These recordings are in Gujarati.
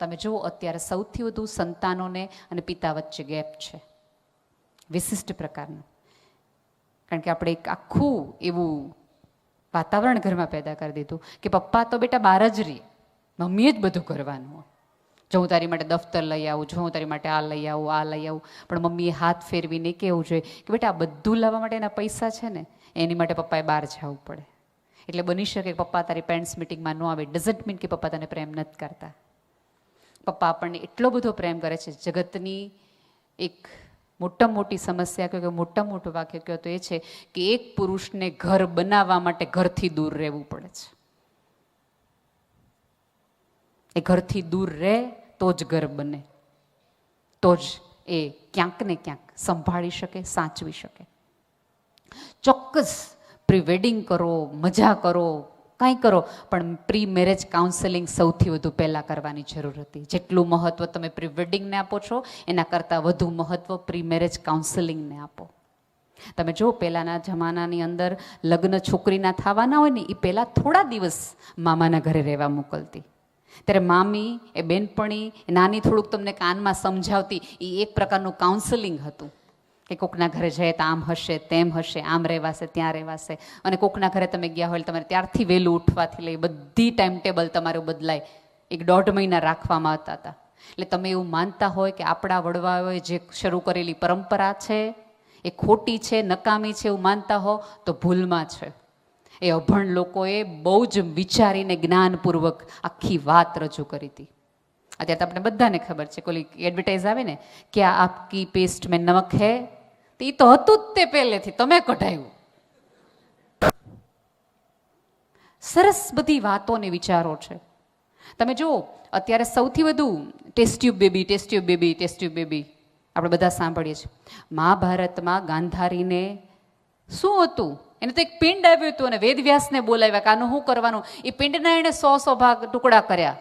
તમે જુઓ, અત્યારે સૌથી વધુ સંતાનોને અને પિતા વચ્ચે ગેપ છે. વિશિષ્ટ પ્રકારનું. કારણ કે આપણે એક આખું એવું વાતાવરણ ઘરમાં પેદા કરી દીધું કે પપ્પા તો બેટા બહાર જ રહે મમ્મીએ જ બધું કરવાનું જો હું તારી માટે દફતર લઈ આવું, જો હું તારી માટે આ લઈ આવું, આ લઈ આવું, પણ મમ્મીએ હાથ ફેરવીને કેવું જોઈએ કે બેટા આ બધું લાવવા માટે એના પૈસા છે ને, એની માટે પપ્પાએ બહાર જવું પડે. એટલે બની શકે કે પપ્પા તારી પેરેન્ટ્સ મિટિંગમાં ન આવે. ડઝન્ટ મીન કે પપ્પા તને પ્રેમ નથી કરતા. પપ્પા આપણને એટલો બધો પ્રેમ કરે છે. જગતની એક મોટામાં મોટી સમસ્યા કહો કે મોટા મોટું વાક્ય કહો તો એ છે કે એક પુરુષને ઘર બનાવવા માટે ઘરથી દૂર રહેવું પડે છે. એ ઘરથી દૂર રહે તો જ ઘર બને. તો જ એ ક્યાંક ને ક્યાંક સંભાળી શકે, સાચવી શકે. ચોક્કસ પ્રી વેડિંગ કરો, મજા કરો કાંઈ કરો, પણ પ્રી મેરેજ કાઉન્સેલિંગ સૌથી વધુ પહેલાં કરવાની જરૂર હતી. જેટલું મહત્ત્વ તમે પ્રી વેડિંગને આપો છો, એના કરતાં વધુ મહત્ત્વ પ્રી મેરેજ કાઉન્સેલિંગને આપો. તમે જો પહેલાંના જમાનાની અંદર લગ્ન છોકરીના થવાના હોય ને એ પહેલાં થોડા દિવસ મામાના ઘરે રહેવા મોકલતી. ત્યારે મામી એ બેનપણી નાની થોડુંક તમને કાનમાં સમજાવતી એ એક પ્રકારનું કાઉન્સેલિંગ હતું. કે કોકના ઘરે જાય તો આમ હશે, તેમ હશે, આમ રહેવાશે, ત્યાં રહેવાશે. અને કોકના ઘરે તમે ગયા હોય તમારે ત્યારથી વહેલું ઉઠવાથી લઈ બધી ટાઈમ ટેબલ તમારું બદલાય. એક દોઢ મહિના રાખવામાં આવતા હતા. એટલે તમે એવું માનતા હોય કે આપણા વડવાઓએ જે શરૂ કરેલી પરંપરા છે, એ ખોટી છે, નકામી છે એવું માનતા હો, તો ભૂલમાં છે. એ અભણ લોકોએ બહુ જ વિચારીને જ્ઞાનપૂર્વક આખી વાત રજૂ કરી હતી. અત્યારે તો આપણે બધાને ખબર છે. કોઈ એડવર્ટાઇઝ આવે ને કે આપકી પેસ્ટ મેં નમક હે તો તો હતું જ તે પહેલેથી, તમે કઢાયું. સરસ બધી વાતો ને વિચારો છે. તમે જુઓ, અત્યારે સૌથી વધુ test tube baby test tube baby test tube baby. આપણે બધા સાંભળીએ છીએ. મહાભારતમાં ગાંધારીને શું હતું? એને તો એક પિંડ આવ્યું હતું અને વેદવ્યાસને બોલાવ્યા કે આનું શું કરવાનું? એ પિંડના એણે સો સો ભાગ ટુકડા કર્યા.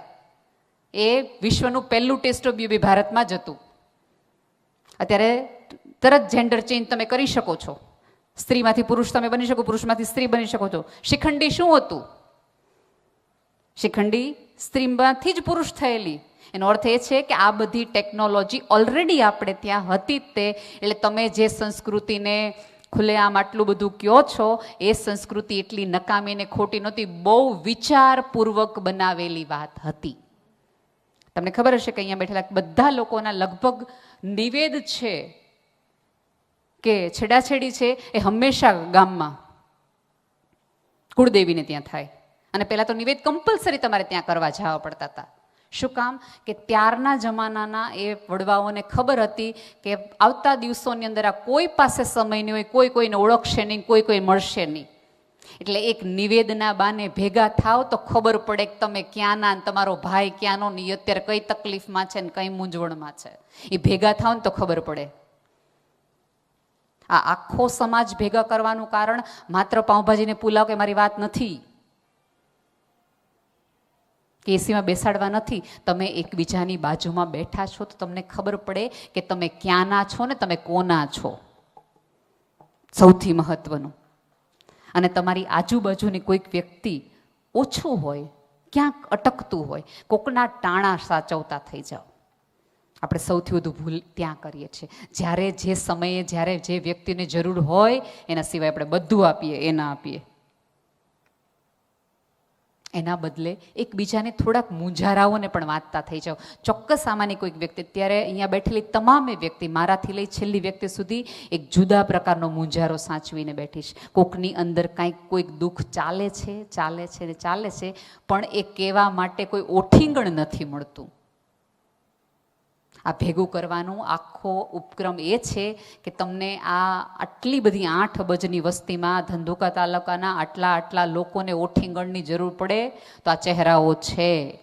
એ વિશ્વનું પહેલું ટેસ્ટ ઓફ બેબી ભારતમાં જ હતું. અત્યારે તરત જેન્ડર ચેન્જ તમે કરી શકો છો. સ્ત્રીમાંથી પુરુષ તમે બની શકો, પુરુષમાંથી સ્ત્રી બની શકો છો. શિખંડી શું હતું? શિખંડી સ્ત્રીમાંથી જ પુરુષ થયેલી. એનો અર્થ એ છે કે આ બધી ટેકનોલોજી ઓલરેડી આપણે ત્યાં હતી જ તે. એટલે તમે જે સંસ્કૃતિને ખુલ્લેઆમ આટલું બધું કયો છો, એ સંસ્કૃતિ એટલી નકામી ને ખોટી નહોતી, બહુ વિચારપૂર્વક બનાવેલી વાત હતી. તમને ખબર હશે કે અહીંયા બેઠેલા બધા લોકોના લગભગ નિવેદ છે કે છેડાછેડી છે એ હંમેશા ગામમાં. કુળદેવીને ત્યાં થાય. અને પહેલાં તો નિવેદ કમ્પલસરી તમારે ત્યાં કરવા જવા પડતા હતા શું કામ? કે ત્યારના જમાનાના એ વડવાઓને ખબર હતી કે આવતા દિવસોની અંદર આ કોઈ પાસે સમય નહીં હોય, કોઈ કોઈને ઓળખશે નહીં, કોઈ કોઈ મળશે નહીં. એટલે એક નિવેદના બાને ભેગા થાવ તો ખબર પડે કે તમે ક્યાંના ને તમારો ભાઈ ક્યાંનો નહીં અત્યારે કઈ તકલીફમાં છે ને કઈ મૂંઝવણમાં છે. એ ભેગા થાવ ને તો ખબર પડે. આ આખો સમાજ ભેગા કરવાનું કારણ માત્ર પાઉંભાજીને પુલાવ કે મારી વાત નથી. કે એસીમાં બેસાડવા નથી. તમે એકબીજાની બાજુમાં બેઠા છો તો તમને ખબર પડે કે તમે ક્યાંના છો ને તમે કોના છો. સૌથી મહત્વનું. અને તમારી આજુબાજુની કોઈક વ્યક્તિ ઓછું હોય, ક્યાંક અટકતું હોય, કોકના ટાણા સાચવતા થઈ જાઓ. આપણે સૌથી વધુ ભૂલ ત્યાં કરીએ છીએ. જ્યારે જે સમયે, જ્યારે જે વ્યક્તિને જરૂર હોય, એના સિવાય આપણે બધું આપીએ, એ ના આપીએ. એના બદલે એકબીજાને થોડાક મૂંઝારાઓને પણ વાંચતા થઈ જાઓ. ચોક્કસ આમાંની કોઈક વ્યક્તિ ત્યારે અહીંયા બેઠેલી તમામે વ્યક્તિ, મારાથી લઈ છેલ્લી વ્યક્તિ સુધી એક જુદા પ્રકારનો મૂંઝારો સાચવીને બેઠીશ કોકની અંદર કાંઈક કોઈક દુઃખ ચાલે છે ચાલે છે ને ચાલે છે, પણ એ કહેવા માટે કોઈ ઓઠીંગણ નથી મળતું. આ ભેગું કરવાનું આખો ઉપક્રમ એ છે કે તમને આ આટલી બધી આઠ અબજની વસ્તીમાં ધંધુકા તાલુકાના આટલા આટલા લોકોને ઓઠીંગણની જરૂર પડે તો આ ચહેરાઓ છે.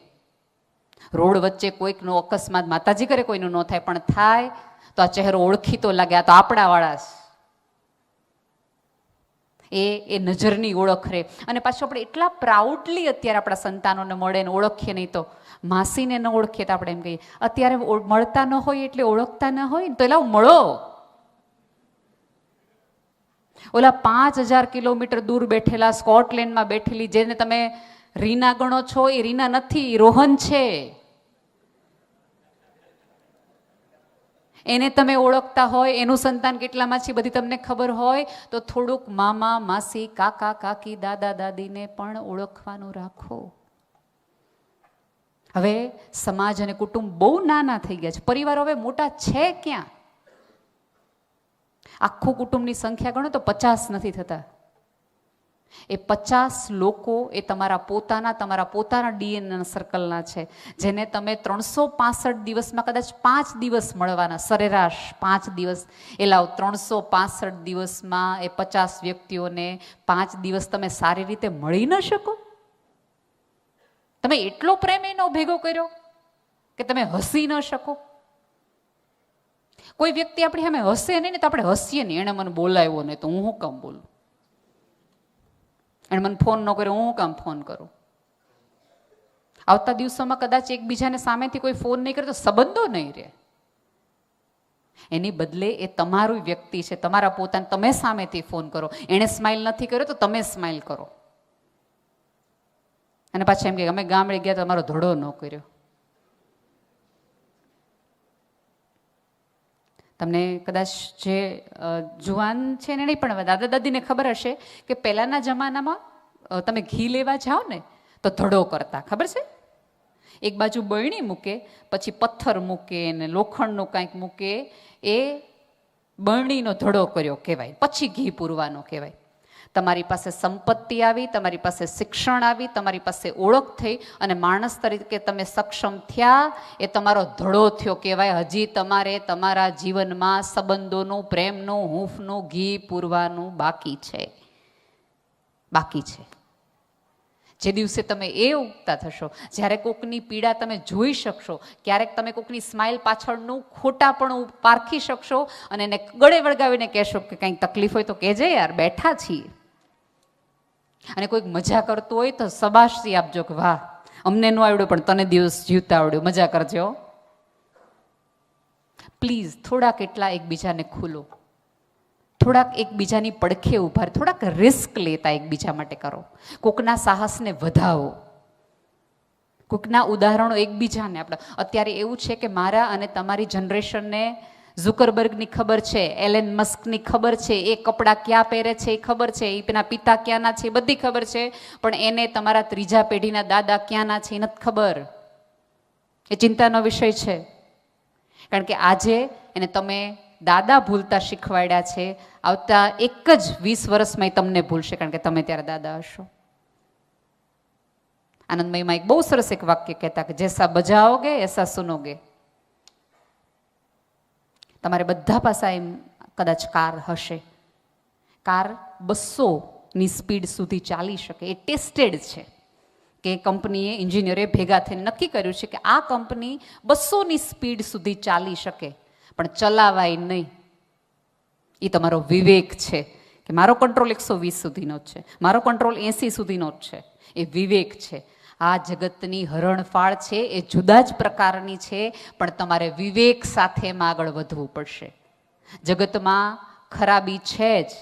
રોડ વચ્ચે કોઈકનો અકસ્માત માતાજી કરે કોઈનું ન થાય પણ થાય તો આ ચહેરો ઓળખીતો લાગે, આ તો આપણાવાળા છે એ એ નજરની ઓળખ રહે અને પાછું આપણે એટલા પ્રાઉડલી અત્યારે આપણા સંતાનોને મળે ને ઓળખીએ નહીં તો. માસીને ન ઓળખીએ તો આપણે એમ કહીએ, અત્યારે મળતા ન હોય એટલે ઓળખતા ન હોય ને તો એલા મળો. ઓલા પાંચ હજાર કિલોમીટર દૂર બેઠેલા સ્કોટલેન્ડમાં બેઠેલી જેને તમે રીના ગણો છો, એ રીના નથી રોહન છે. એને તમે ઓળખતા હોય, એનું સંતાન કેટલામાં છે બધી તમને ખબર હોય, તો થોડુંક મામા, માસી, કાકા, કાકી, દાદા, દાદીને પણ ઓળખવાનું રાખો. હવે સમાજ અને કુટુંબ બહુ નાના થઈ ગયા છે. પરિવારો હવે મોટા છે ક્યાં? આખું કુટુંબની સંખ્યા ગણો તો પચાસ નથી થતા. એ પચાસ લોકો એ તમારા પોતાના તમારા પોતાના ડીએનએ સર્કલના છે, જેને તમે ત્રણસો પાસઠ દિવસમાં કદાચ પાંચ દિવસ મળવાના, સરેરાશ પાંચ દિવસ. એ લાવ ત્રણસો પાસઠ દિવસમાં એ પચાસ વ્યક્તિઓને પાંચ દિવસ તમે સારી રીતે મળી ન શકો. તમે એટલો પ્રેમ એનો ભેગો કર્યો કે તમે હસી ન શકો. કોઈ વ્યક્તિ આપણી સામે હસે નહીં ને તો આપણે હસીએ નહીં. એણે મને બોલાવ્યો નહીં તો હું શું કામ બોલું? એણે મને ફોન ન કર્યો, હું કામ ફોન કરું? આવતા દિવસોમાં કદાચ એકબીજાને સામેથી કોઈ ફોન નહીં કરે તો સંબંધો નહીં રહે. એની બદલે એ તમારું વ્યક્તિ છે, તમારા પોતાને તમે સામેથી ફોન કરો. એણે સ્માઇલ નથી કર્યો તો તમે સ્માઇલ કરો. અને પાછા એમ કે અમે ગામડે ગયા તો અમારો ધડો ન કર્યો. તમને કદાચ જે જુવાન છે ને નહીં પણ દાદા દાદીને ખબર હશે કે પહેલાંના જમાનામાં તમે ઘી લેવા જાઓ ને, તો ધડો કરતા, ખબર છે? એક બાજુ બરણી મૂકે, પછી પથ્થર મૂકે ને લોખંડનું કાંઈક મૂકે, એ બરણીનો ધડો કર્યો કહેવાય, પછી ઘી પૂરવાનો કહેવાય. તમારી પાસે સંપત્તિ આવી, તમારી પાસે શિક્ષણ આવી, તમારી પાસે ઓળખ થઈ અને માણસ તરીકે તમે સક્ષમ થયા, એ તમારો ધડો થયો. કહેવાય, હજી તમારે તમારા જીવનમાં સંબંધોનું, પ્રેમનું, હૂંફનું, ઘી પૂરવાનું બાકી છે. બાકી છે. જે દિવસે તમે એ ઉગતા થશો, જ્યારે કોકની પીડા તમે જોઈ શકશો, ક્યારેક તમે કોકની સ્માઇલ પાછળનું ખોટાપણું પારખી શકશો અને એને ગળે વળગાવીને કહેશો કે કંઈક તકલીફ હોય તો કહેજે યાર, બેઠા છીએ. અને કોઈક મજા કરતું હોય તો સબાશી આપજો કે વાહ, અમને ન આવડ્યું પણ તને દિવસ જીવતા આવડ્યું. મજા કરજો. પ્લીઝ થોડાક એટલા એકબીજાને ખુલો. થોડાક એકબીજાની પડખે ઊભા થોડાક રિસ્ક લેતા એકબીજા માટે કરો. કોકના સાહસને વધાવો. કોકના ઉદાહરણો એકબીજાને આપણે. અત્યારે એવું છે કે મારા અને તમારી જનરેશનને ઝુકરબર્ગની ખબર છે, એલેન મસ્કની ખબર છે, એ કપડાં ક્યાં પહેરે છે એ ખબર છે એના પિતા ક્યાંના છે બધી ખબર છે, પણ એને તમારા ત્રીજા પેઢીના દાદા ક્યાંના છે એ નથી ખબર. એ ચિંતાનો વિષય છે. કારણ કે આજે એને તમે દાદા ભૂલતા શીખવાડ્યા છે, આવતા એક જ વીસ વર્ષમાં એ તમને ભૂલશે કારણ કે તમે ત્યારે દાદા હશો. આનંદમયમાં એક બહુ સરસ એક વાક્ય કહેતા કે, જેસા બજાઓગે, એસા સુનોગે. તમારે બધા પાસે એમ કદાચ કાર હશે. કાર બસોની સ્પીડ સુધી ચાલી શકે. એ ટેસ્ટેડ છે કે કંપનીએ એન્જિનિયરે ભેગા થઈને નક્કી કર્યું છે કે આ કંપની બસોની સ્પીડ સુધી ચાલી શકે. પણ ચલાવાય નહીં. એ તમારો વિવેક છે કે મારો કંટ્રોલ એકસો વીસ સુધીનો જ છે. મારો કંટ્રોલ એંસી સુધીનો જ છે. એ વિવેક છે. આ જગતની હરણફાળ છે, એ જુદા જ પ્રકારની છે, પણ તમારે વિવેક સાથે એમાં આગળ વધવું પડશે. જગતમાં ખરાબી છે જ,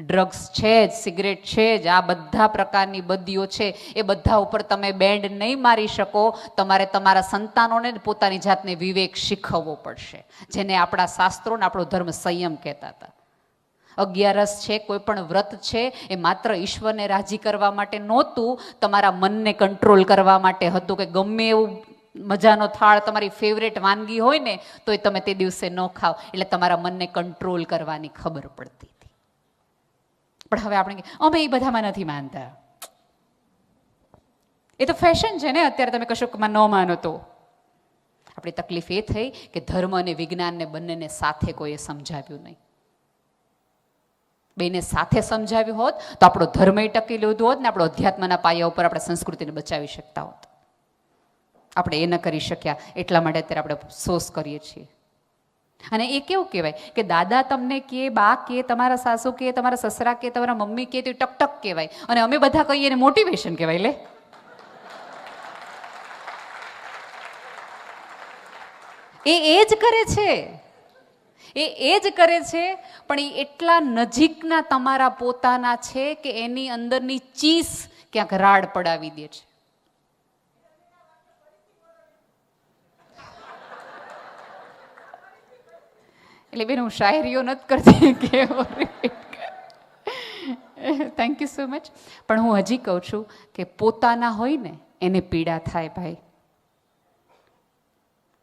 ડ્રગ્સ છે જ, સિગરેટ છે જ, આ બધા પ્રકારની બદીઓ છે, એ બધા ઉપર તમે બેન્ડ નહીં મારી શકો, તમારે તમારા સંતાનોને પોતાની જાતને વિવેક શીખવવો પડશે, જેને આપણા શાસ્ત્રોને આપણો ધર્મ સંયમ કહેતા હતા. અગિયારસ છે, કોઈ પણ વ્રત છે, એ માત્ર ઈશ્વરને રાજી કરવા માટે નહોતું, તમારા મનને કંટ્રોલ કરવા માટે હતું કે ગમે એવું મજાનો થાળ તમારી ફેવરેટ વાનગી હોય ને તો એ તમે તે દિવસે ન ખાવ. એટલે તમારા મનને કંટ્રોલ કરવાની ખબર પડતી હતી. પણ હવે આપણે અમે એ બધામાં નથી માનતા. એ તો ફેશન છે ને, અત્યારે તમે કશુંકમાં ન માનો તો. આપણી તકલીફ એ થઈ કે ધર્મ અને વિજ્ઞાનને બંનેને સાથે કોઈએ સમજાવ્યું નહીં. બેને સાથે સમજાવ્યું હોત, તો આપણો ધર્મય ટકી લીધું હોત ને આપણો અધ્યાત્મના પાયા ઉપર આપણે સંસ્કૃતિને બચાવી શકતા હોત. આપણે એ ન કરી શક્યા, એટલા માટે અત્યારે આપણે અફસોસ કરીએ છીએ. અને એ કેવું કહેવાય કે દાદા તમને કે, બા કે, તમારા સાસુ કે, તમારા સસરા કે, તમારા મમ્મી કે, તો ટકટક કહેવાય. અને અમે બધા કહીએ એને મોટિવેશન કહેવાય, લે. એ એ જ કરે છે. એ એ જ કરે છે, પણ એ એટલા નજીકના તમારા પોતાના છે કે એની અંદરની ચીસ ક્યાંક રાડ પડાવી દે છે. એટલે બેન, હું શાયરીઓ નથી કરતી કે થેન્ક યુ સો મચ પણ હું હજી કહું છું કે પોતાના હોય ને, એને પીડા થાય ભાઈ.